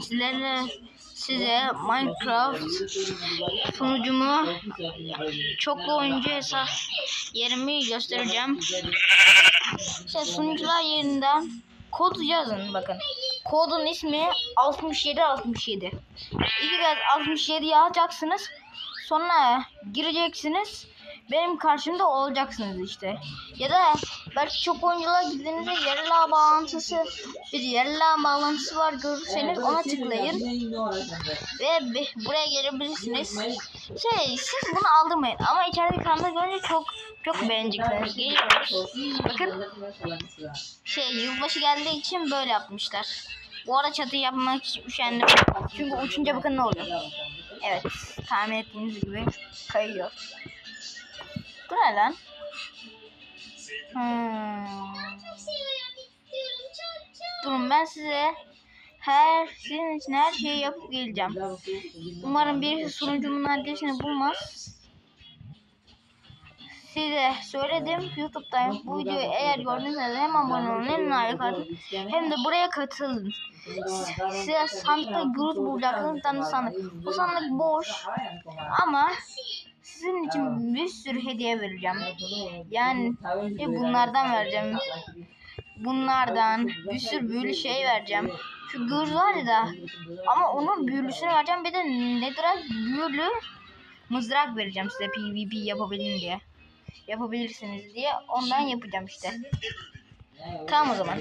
Sizlerle size Minecraft sunucumu çoklu oyuncu hesap yerimi göstereceğim. İşte sunucular yerinden kod yazın bakın. Kodun ismi 6767. İki kez 67 yazacaksınız. Sonra gireceksiniz. Benim karşımda olacaksınız işte. Ya da belki çok oyuncular gittiğinizde yerel ağ bağlantısı bir yerel ağ bağlantısı var görürseniz ona tıklayın ve buraya gelebilirsiniz. Şey siz bunu aldırmayın ama içerideki kanalda görünce çok çok beğeneceksiniz. Geliyoruz. Bakın şey yılbaşı geldiği için böyle yapmışlar. Bu arada çatı yapmak için üşendim. Çünkü uçunca bakın ne oluyor. Evet tahmin ettiğiniz gibi kayıyor. Ne lan? Hmm. Durun ben size her sizin için her şeyi yapıp geleceğim. Umarım birisi sunucumun adresini bulmaz. Size söyledim YouTube'dayım. Bu videoyu eğer gördüyseniz hem abone olun hem like atın hem de buraya katılın. Size sandıkta gürüz bulacaksınız bir tane sandık. Bu sandık boş ama sizin için bir sürü hediye vereceğim. Yani e, bunlardan vereceğim. Bunlardan bir sürü büyülü şey vereceğim. Şu gürüz var ya da ama onun büyülüsünü vereceğim. Bir de nedir büyülü mızrak vereceğim size PvP yapabilin diye. Yapabilirsiniz diye ondan yapacağım işte. Tamam o zaman.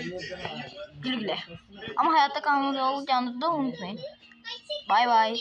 Güle güle. Ama hayatta kalmalı olacağınızı da unutmayın. Bay bay.